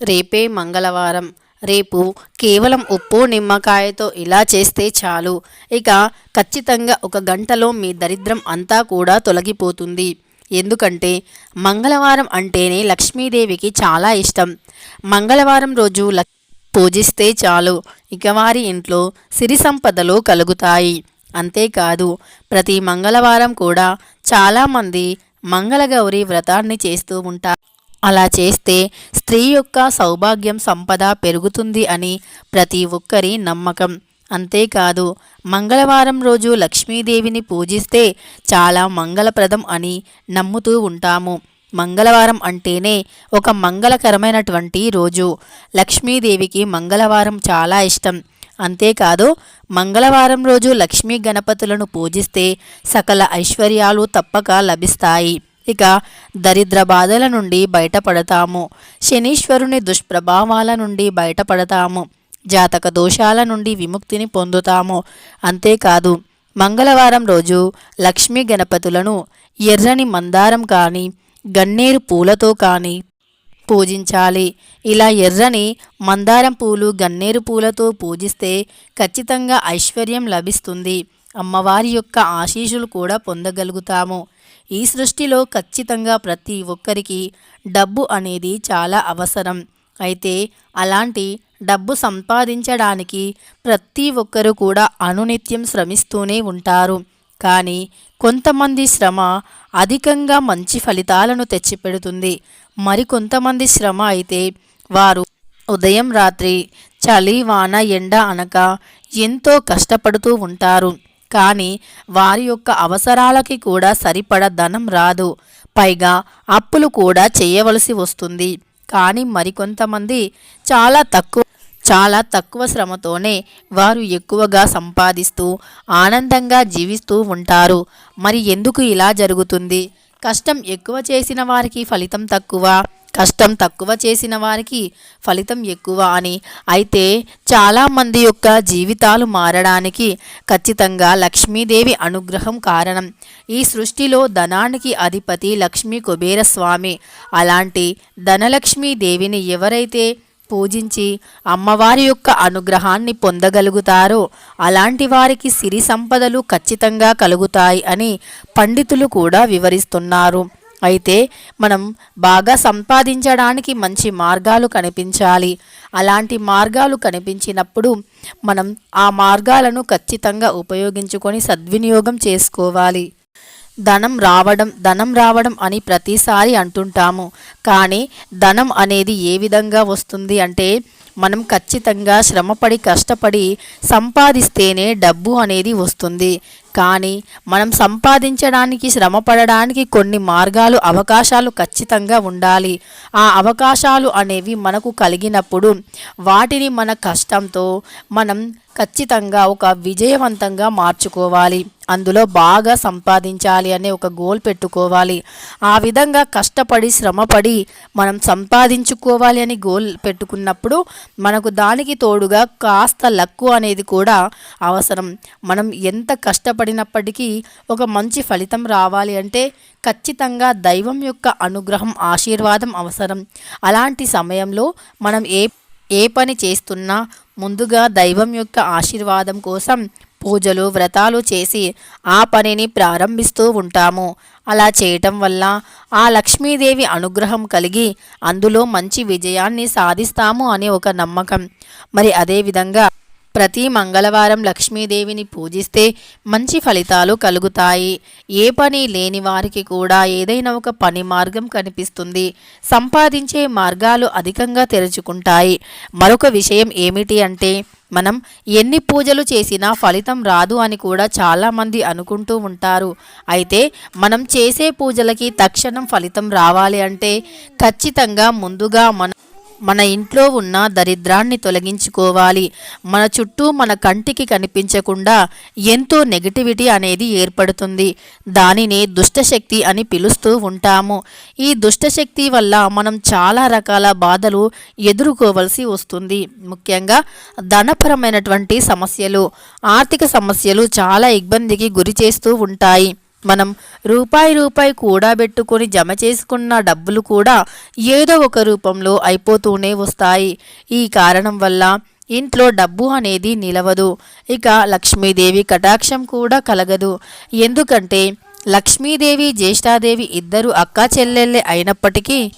రేపే మంగళవారం. రేపు కేవలం ఉప్పు నిమ్మకాయతో ఇలా చేస్తే చాలు. ఇక ఖచ్చితంగా ఒక గంటలో మీ దరిద్రం అంతా కూడా తొలగిపోతుంది. ఎందుకంటే మంగళవారం అంటేనే లక్ష్మీదేవికి చాలా ఇష్టం. మంగళవారం రోజు లక్ పూజిస్తే చాలు. ఇక వారి ఇంట్లో సిరి సంపదలు కలుగుతాయి. అంతేకాదు ప్రతి మంగళవారం కూడా చాలామంది మంగళగౌరి వ్రతాన్ని చేస్తూ ఉంటారు అలా చేస్తే స్త్రీ యొక్క సౌభాగ్యం సంపద పెరుగుతుంది అని ప్రతి ఒక్కరి నమ్మకం. అంతేకాదు మంగళవారం రోజు లక్ష్మీదేవిని పూజిస్తే చాలా మంగళప్రదం అని నమ్ముతూ ఉంటాము. మంగళవారం అంటేనే ఒక మంగళకరమైనటువంటి రోజు. లక్ష్మీదేవికి మంగళవారం చాలా ఇష్టం. అంతేకాదు మంగళవారం రోజు లక్ష్మీ గణపతులను పూజిస్తే సకల ఐశ్వర్యాలు తప్పక లభిస్తాయి. ఇక దరిద్ర బాధల నుండి బయటపడతాము. శనీశ్వరుని దుష్ప్రభావాల నుండి బయటపడతాము. జాతక దోషాల నుండి విముక్తిని పొందుతాము. అంతేకాదు మంగళవారం రోజు లక్ష్మీ గణపతులను ఎర్రని మందారం కానీ గన్నేరు పూలతో కానీ పూజించాలి. ఇలా ఎర్రని మందారం పూలు గన్నేరు పూలతో పూజిస్తే ఖచ్చితంగా ఐశ్వర్యం లభిస్తుంది. అమ్మవారి యొక్క ఆశీషులు కూడా పొందగలుగుతాము. ఈ సృష్టిలో ఖచ్చితంగా ప్రతి ఒక్కరికి డబ్బు అనేది చాలా అవసరం. అయితే అలాంటి డబ్బు సంపాదించడానికి ప్రతి ఒక్కరు కూడా అనునిత్యం శ్రమిస్తూనే ఉంటారు. కానీ కొంతమంది శ్రమ అధికంగా మంచి ఫలితాలను తెచ్చిపెడుతుంది. మరికొంతమంది శ్రమ అయితే వారు ఉదయం రాత్రి చలి వాన ఎండ అనక ఎంతో కష్టపడుతూ ఉంటారు. కానీ వారి యొక్క అవసరాలకి కూడా సరిపడ ధనం రాదు. పైగా అప్పులు కూడా చేయవలసి వస్తుంది. కానీ మరికొంతమంది చాలా తక్కువ చాలా తక్కువ శ్రమతోనే వారు ఎక్కువగా సంపాదిస్తూ ఆనందంగా జీవిస్తూ ఉంటారు. మరి ఎందుకు ఇలా జరుగుతుంది? కష్టం ఎక్కువ చేసిన వారికి ఫలితం తక్కువ. కష్టం తక్కువ చేసిన వారికి ఫలితం ఎక్కువ అని. అయితే చాలామంది యొక్క జీవితాలు మారడానికి ఖచ్చితంగా లక్ష్మీదేవి అనుగ్రహం కారణం. ఈ సృష్టిలో ధనానికి అధిపతి లక్ష్మీ కుబేరస్వామి అలాంటి ధనలక్ష్మీదేవిని ఎవరైతే పూజించి అమ్మవారి యొక్క అనుగ్రహాన్ని పొందగలుగుతారో అలాంటి వారికి సిరి సంపదలు ఖచ్చితంగా కలుగుతాయి అని పండితులు కూడా వివరిస్తున్నారు. అయితే మనం బాగా సంపాదించడానికి మంచి మార్గాలు కనిపించాలి. అలాంటి మార్గాలు కనిపించినప్పుడు మనం ఆ మార్గాలను ఖచ్చితంగా ఉపయోగించుకొని సద్వినియోగం చేసుకోవాలి. ధనం రావడం ధనం రావడం అని ప్రతిసారి అంటుంటాము. కానీ ధనం అనేది ఏ విధంగా వస్తుంది అంటే మనం ఖచ్చితంగా శ్రమపడి కష్టపడి సంపాదిస్తేనే డబ్బు అనేది వస్తుంది. కానీ మనం సంపాదించడానికి శ్రమపడడానికి కొన్ని మార్గాలు అవకాశాలు ఖచ్చితంగా ఉండాలి. ఆ అవకాశాలు అనేవి మనకు కలిగినప్పుడు వాటిని మన కష్టంతో మనం ఖచ్చితంగా ఒక విజయవంతంగా మార్చుకోవాలి. అందులో బాగా సంపాదించాలి అనే ఒక గోల్ పెట్టుకోవాలి. ఆ విధంగా కష్టపడి శ్రమపడి మనం సంపాదించుకోవాలి అని గోల్ పెట్టుకున్నప్పుడు మనకు దానికి తోడుగా కాస్త లక్కు అనేది కూడా అవసరం. మనం ఎంత కష్టపడి కష్టపడినప్పటికీ ఒక మంచి ఫలితం రావాలి అంటే ఖచ్చితంగా దైవం యొక్క అనుగ్రహం ఆశీర్వాదం అవసరం. అలాంటి సమయంలో మనం ఏ ఏ పని చేస్తున్నా ముందుగా దైవం యొక్క ఆశీర్వాదం కోసం పూజలు వ్రతాలు చేసి ఆ పనిని ప్రారంభిస్తూ ఉంటాము. అలా చేయటం వల్ల ఆ లక్ష్మీదేవి అనుగ్రహం కలిగి అందులో మంచి విజయాన్ని సాధిస్తాము అనే ఒక నమ్మకం. మరి అదేవిధంగా ప్రతి మంగళవారం లక్ష్మీదేవిని పూజిస్తే మంచి ఫలితాలు కలుగుతాయి. ఏ పని లేని వారికి కూడా ఏదైనా ఒక పని మార్గం కనిపిస్తుంది. సంపాదించే మార్గాలు అధికంగా తెరుచుకుంటాయి. మరొక విషయం ఏమిటి అంటే మనం ఎన్ని పూజలు చేసినా ఫలితం రాదు అని కూడా చాలామంది అనుకుంటూ ఉంటారు. అయితే మనం చేసే పూజలకి తక్షణం ఫలితం రావాలి అంటే ఖచ్చితంగా ముందుగా మన మన ఇంట్లో ఉన్న దరిద్రాన్ని తొలగించుకోవాలి. మన చుట్టూ మన కంటికి కనిపించకుండా ఎంతో నెగటివిటీ అనేది ఏర్పడుతుంది. దానినే దుష్టశక్తి అని పిలుస్తూ ఉంటాము. ఈ దుష్టశక్తి వల్ల మనం చాలా రకాల బాధలు ఎదుర్కోవలసి వస్తుంది. ముఖ్యంగా ధనపరమైనటువంటి సమస్యలు ఆర్థిక సమస్యలు చాలా ఇబ్బందికి గురి చేస్తూ ఉంటాయి. మనం రూపాయి రూపాయి కూడబెట్టుకొని జమ చేసుకున్న డబ్బులు కూడా ఏదో ఒక రూపంలో అయిపోతూనే వస్తాయి. ఈ కారణం వల్ల ఇంట్లో డబ్బు అనేది నిలవదు. ఇక లక్ష్మీదేవి కటాక్షం కూడా కలగదు. ఎందుకంటే లక్ష్మీదేవి జ్యేష్ఠాదేవి ఇద్దరు అక్కా చెల్లెళ్ళే అయినప్పటికీ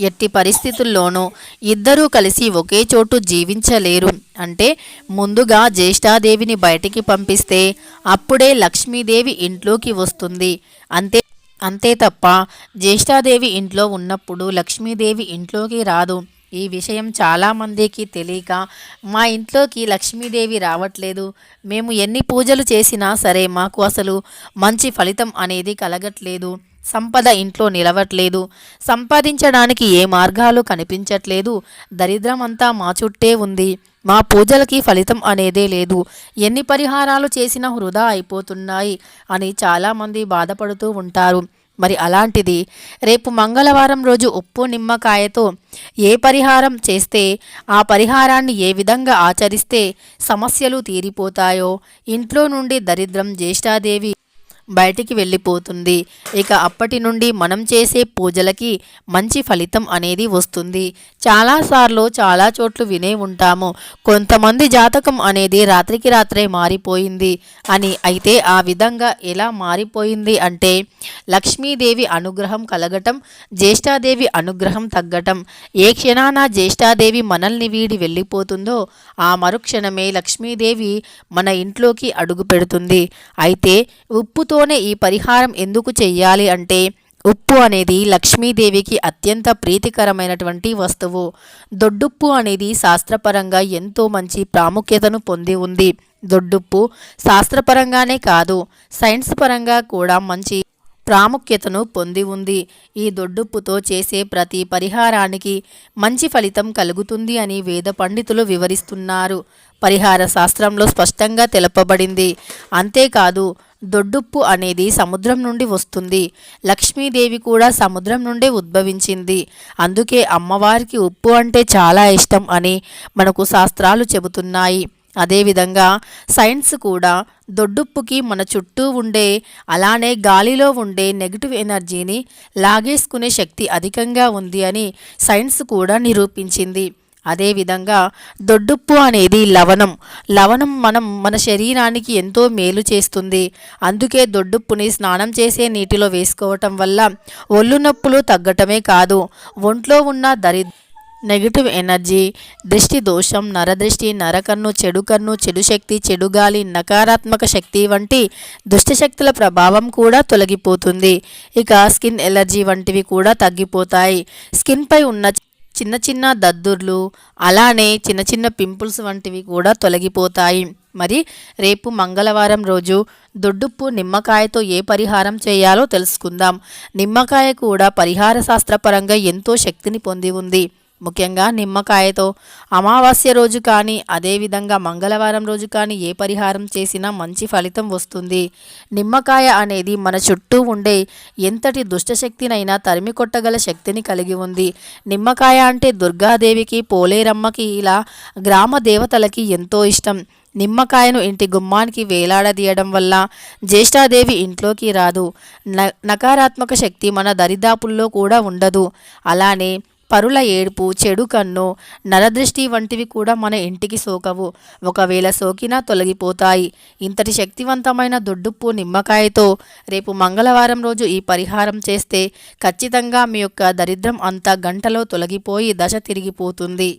ఎట్టి పరిస్థితుల్లోనూ ఇద్దరూ కలిసి ఒకే చోటు జీవించలేరు. అంటే ముందుగా జ్యేష్ఠాదేవిని బయటికి పంపిస్తే అప్పుడే లక్ష్మీదేవి ఇంట్లోకి వస్తుంది. అంతే అంతే తప్ప జ్యేష్ఠాదేవి ఇంట్లో ఉన్నప్పుడు లక్ష్మీదేవి ఇంట్లోకి రాదు. ఈ విషయం చాలామందికి తెలియక మా ఇంట్లోకి లక్ష్మీదేవి రావట్లేదు. మేము ఎన్ని పూజలు చేసినా సరే మాకు అసలు మంచి ఫలితం అనేది కలగట్లేదు. సంపద ఇంట్లో నిలవట్లేదు. సంపాదించడానికి ఏ మార్గాలు కనిపించట్లేదు. దరిద్రం అంతా మా చుట్టే ఉంది. మా పూజలకి ఫలితం అనేదే లేదు. ఎన్ని పరిహారాలు చేసినా వృధా అయిపోతున్నాయి అని చాలామంది బాధపడుతూ ఉంటారు. మరి అలాంటిది రేపు మంగళవారం రోజు ఉప్పు నిమ్మకాయతో ఏ పరిహారం చేస్తే ఆ పరిహారాన్ని ఏ విధంగా ఆచరిస్తే సమస్యలు తీరిపోతాయో ఇంట్లో నుండి దరిద్రం జ్యేష్ఠాదేవి బయటికి వెళ్ళిపోతుంది. ఇక అప్పటి నుండి మనం చేసే పూజలకి మంచి ఫలితం అనేది వస్తుంది. చాలాసార్లు చాలా చోట్లు వినే ఉంటాము. కొంతమంది జాతకం అనేది రాత్రికి రాత్రే మారిపోయింది అని అయితే ఆ విధంగా ఎలా మారిపోయింది అంటే లక్ష్మీదేవి అనుగ్రహం కలగటం జ్యేష్ఠాదేవి అనుగ్రహం తగ్గటం. ఏ క్షణాన జ్యేష్ఠాదేవి మనల్ని వీడి వెళ్ళిపోతుందో ఆ మరుక్షణమే లక్ష్మీదేవి మన ఇంట్లోకి అడుగు పెడుతుంది. అయితే ఉప్పుతో ఉప్పుతోనే ఈ పరిహారం ఎందుకు చెయ్యాలి అంటే ఉప్పు అనేది లక్ష్మీదేవికి అత్యంత ప్రీతికరమైనటువంటి వస్తువు. దొడ్డుప్పు అనేది శాస్త్రపరంగా ఎంతో మంచి ప్రాముఖ్యతను పొంది ఉంది. దొడ్డుప్పు శాస్త్రపరంగానే కాదు సైన్స్ పరంగా కూడా మంచి ప్రాముఖ్యతను పొంది ఉంది. ఈ దొడ్డుప్పుతో చేసే ప్రతి పరిహారానికి మంచి ఫలితం కలుగుతుంది అని వేద పండితులు వివరిస్తున్నారు. పరిహార శాస్త్రంలో స్పష్టంగా తెలపబడింది. అంతేకాదు దొడ్డుప్పు అనేది సముద్రం నుండి వస్తుంది. లక్ష్మీదేవి కూడా సముద్రం నుండే ఉద్భవించింది. అందుకే అమ్మవారికి ఉప్పు అంటే చాలా ఇష్టం అని మనకు శాస్త్రాలు చెబుతున్నాయి. అదేవిధంగా సైన్స్ కూడా దొడ్డుప్పుకి మన చుట్టూ ఉండే అలానే గాలిలో ఉండే నెగిటివ్ ఎనర్జీని లాగేసుకునే శక్తి అధికంగా ఉంది అని సైన్స్ కూడా నిరూపించింది. అదేవిధంగా దొడ్డుప్పు అనేది లవణం. లవణం మనం మన శరీరానికి ఎంతో మేలు చేస్తుంది. అందుకే దొడ్డుప్పుని స్నానం చేసే నీటిలో వేసుకోవటం వల్ల ఒళ్ళు నొప్పులు తగ్గటమే కాదు ఒంట్లో ఉన్న దరి నెగిటివ్ ఎనర్జీ దృష్టి దోషం నరదృష్టి నరకన్ను చెడు కన్ను చెడు శక్తి చెడు గాలి నకారాత్మక శక్తి వంటి దుష్టశక్తుల ప్రభావం కూడా తొలగిపోతుంది. ఇక స్కిన్ ఎలర్జీ వంటివి కూడా తగ్గిపోతాయి. స్కిన్పై ఉన్న చిన్న చిన్న దద్దుర్లు అలానే చిన్న చిన్న పింపుల్స్ వంటివి కూడా తొలగిపోతాయి. మరి రేపు మంగళవారం రోజు దొడ్డుప్పు నిమ్మకాయతో ఏ పరిహారం చేయాలో తెలుసుకుందాం. నిమ్మకాయ కూడా పరిహార శాస్త్రపరంగా ఎంతో శక్తిని పొంది ఉంది. ముఖ్యంగా నిమ్మకాయతో అమావాస్య రోజు కానీ అదేవిధంగా మంగళవారం రోజు కానీ ఏ పరిహారం చేసినా మంచి ఫలితం వస్తుంది. నిమ్మకాయ అనేది మన చుట్టూ ఉండే ఎంతటి దుష్టశక్తినైనా తరిమి కొట్టగల శక్తిని కలిగి ఉంది. నిమ్మకాయ అంటే దుర్గాదేవికి పోలేరమ్మకి ఇలా గ్రామ దేవతలకి ఎంతో ఇష్టం. నిమ్మకాయను ఇంటి గుమ్మానికి వేలాడదీయడం వల్ల జ్యేష్ఠాదేవి ఇంట్లోకి రాదు. నకారాత్మక శక్తి మన దరిదాపుల్లో కూడా ఉండదు. అలానే పరుల ఏడుపు చెడు కన్ను నరదృష్టి వంటివి కూడా మన ఇంటికి సోకవు. ఒకవేళ సోకినా తొలగిపోతాయి. ఇంతటి శక్తివంతమైన దొడ్డుప్పు నిమ్మకాయతో రేపు మంగళవారం రోజు ఈ పరిహారం చేస్తే ఖచ్చితంగా మీ యొక్క దరిద్రం అంతా గంటలో తొలగిపోయి దశ తిరిగిపోతుంది.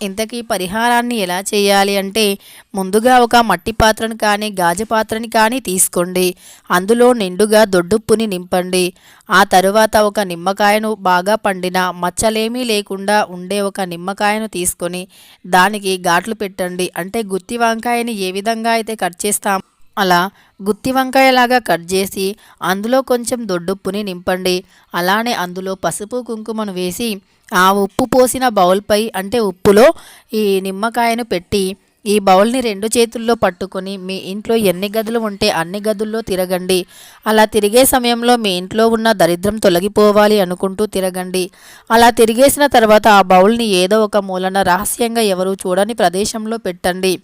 ఇంతకీ పరిహారాన్ని ఎలా చేయాలి అంటే ముందుగా ఒక మట్టి పాత్రను కానీ గాజు పాత్రని కానీ తీసుకోండి. అందులో నిండుగా దొడ్డుప్పుని నింపండి. ఆ తరువాత ఒక నిమ్మకాయను బాగా పండిన మచ్చలేమీ లేకుండా ఉండే ఒక నిమ్మకాయను తీసుకొని దానికి ఘాట్లు పెట్టండి. అంటే గుత్తి వంకాయని ఏ విధంగా అయితే కట్ చేస్తాం అలా గుత్తి వంకాయలాగా కట్ చేసి అందులో కొంచెం దొడ్డుప్పుని నింపండి. అలానే అందులో పసుపు కుంకుమను వేసి ఆ ఉప్పు పోసిన బౌల్పై అంటే ఉప్పులో ఈ నిమ్మకాయను పెట్టి ఈ బౌల్ని రెండు చేతుల్లో పట్టుకొని మీ ఇంట్లో ఎన్ని గదులు ఉంటే అన్ని గదుల్లో తిరగండి. అలా తిరిగే సమయంలో మీ ఇంట్లో ఉన్న దరిద్రం తొలగిపోవాలి అనుకుంటూ తిరగండి. అలా తిరిగేసిన తర్వాత ఆ బౌల్ని ఏదో ఒక మూలన రహస్యంగా ఎవరు చూడని ప్రదేశంలో పెట్టండి.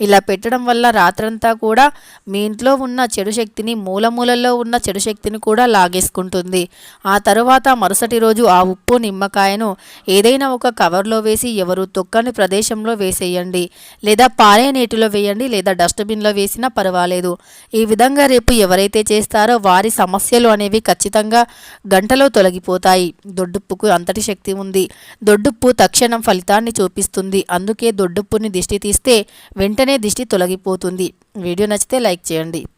ఇలా పెట్టడం వల్ల రాత్రంతా కూడా మీ ఇంట్లో ఉన్న చెడు శక్తిని మూలమూలల్లో ఉన్న చెడు శక్తిని కూడా లాగేసుకుంటుంది. ఆ తరువాత మరుసటి రోజు ఆ ఉప్పు నిమ్మకాయను ఏదైనా ఒక కవర్లో వేసి ఎవరు తొక్కని ప్రదేశంలో వేసేయండి. లేదా పారే నీటిలో వేయండి లేదా డస్ట్బిన్లో వేసినా పర్వాలేదు. ఈ విధంగా రేపు ఎవరైతే చేస్తారో వారి సమస్యలు అనేవి ఖచ్చితంగా గంటలో తొలగిపోతాయి. దొడ్డుప్పుకు అంతటి శక్తి ఉంది. దొడ్డుప్పు తక్షణం ఫలితాన్ని చూపిస్తుంది. అందుకే దొడ్డుప్పుని దిష్టి తీస్తే వెంటనే దిష్టి తొలగిపోతుంది. వీడియో నచ్చితే లైక్ చేయండి.